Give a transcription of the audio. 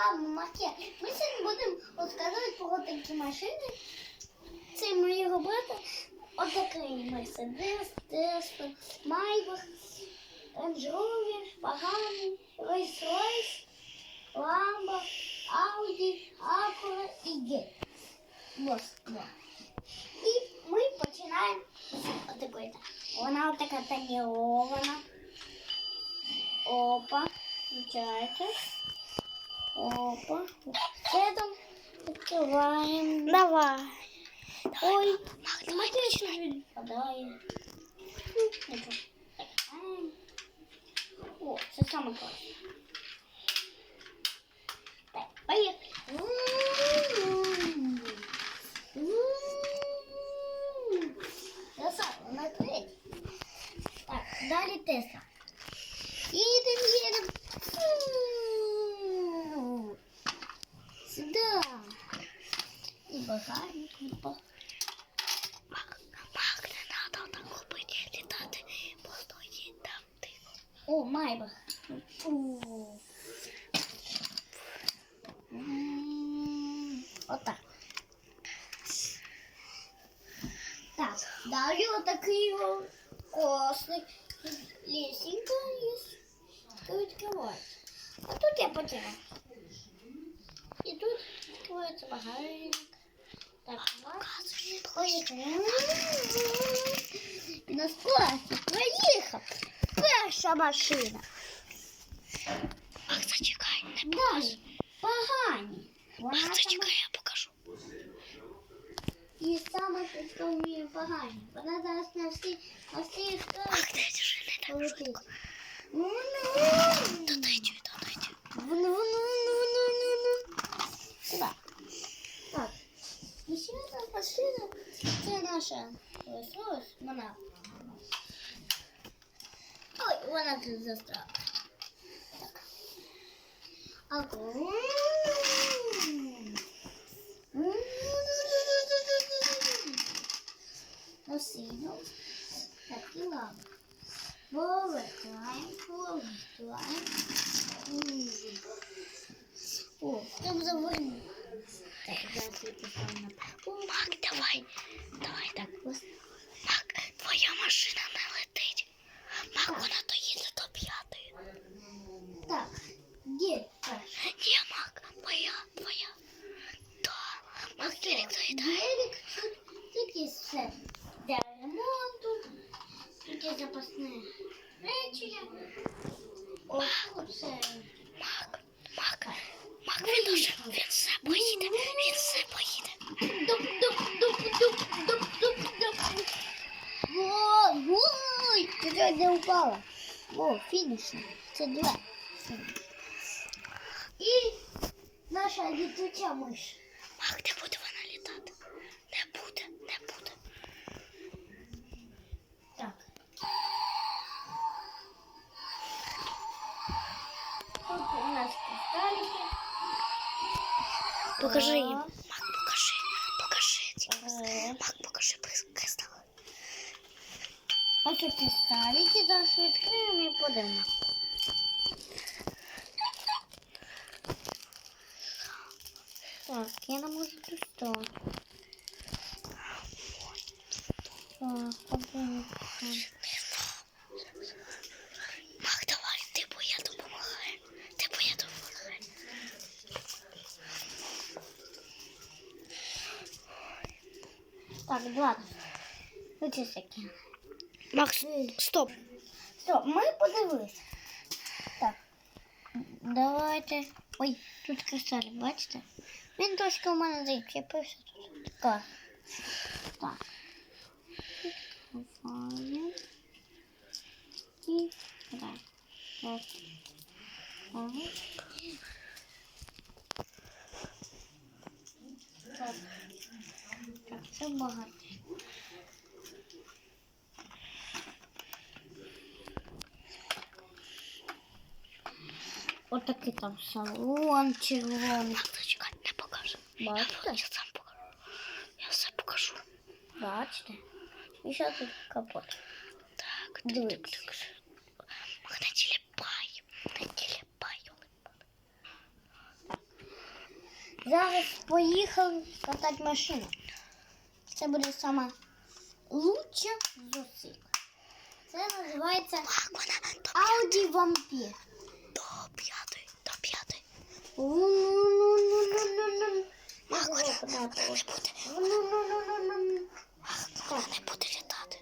вами Марке. Ми сьогодні будемо розказувати про такі машини. Це моєго брата. Отакий Мерседес, Тесла, Майбах, Range Rover, Пагани, Rolls-Royce, Ламбо, Ауді, Акура і Гель. Ось, да. І ми починаємо з отакої. Вона така тонірована. Опа, включається. Опа. Це там відкриваємо. Давай. Ой, смотри, що відпадає. Ну, нічого. Так, ай. О, це саме класне. Так, поїхали. Красава, на третій. Так, далі Тесла. Їдем, їдем. багажник. Опа. Мак, мак, не надо так робити, літати, просто їдь там тихо. О, Майбах. Фу. М, Отак. Так, далі отакий о- класний лісінька є. Відкривається. А тут я потеряв. І тут відкривається багажник. Так, Показуєш, Поїхали. І на скорості проїхав. Перша машина. Мак, зачекай, не Далі погані. Вона Мак, сама зачекай, я покажу. і саме підтомлює погані. Вона зараз на всі на всі Мак, скорості не держи, не так полетить. швидко. Ну, Додайте, додайте. ну, ну, ну, ну, Це наша ось ось вона. Ой, вона тут застряла. Так. Алкоголь. Носину. Так, і лава. Повертаємо, повертаємо. О, там завернув. Так, зараз я машина не летить. Мак, вона доїде до п'ятої. Так, где? Так, Ні, Мак, моя, твоя. Да. Мак, Дерек доїдає. Гелик, тут, тут є все для ремонту, тут є запасне речення. О, це Мак, Мак, Мак, він дуже, він все ой, ти чого не упала? О, фінішно. Це два. І наша літуча миш. Мак, не буде вона літати. Не буде, не буде. Так. Тут у нас кристалики. Покажи їм. Раз. Мак, покажи, покажи. ці кристали. Раз. Мак, покажи кристали. Ось ці кристалики зараз відкриємо і подивимось. Так, я не можу тут що. Так, подивимось. Мак, давай, ти бо я допомагаю. Ти бо. Макс, стоп. Стоп, ми подивилися. Так. Давайте. Ой, тут кристалик, бачите? Він трошки у мене закріпився тут. Так. Так. Відкриваємо. І так. Так. Ага. Так. Так, це багато. Отакий там салон червоний. Мак, зачекай, не покажи. Я Бачите? потім сам покажу. Я все покажу. Бачите? І ще тут капот. Так, так, Дивіться. так, так. Мак, не тіліпай. Не тіліпай, Олег. Зараз поїхали катати машину. Це буде сама лучша з усіх. Це називається Мак, вона до, Audi Vampir. п'ятої, до п'ятої. Макора, вона не буде. Ах, не буде літати.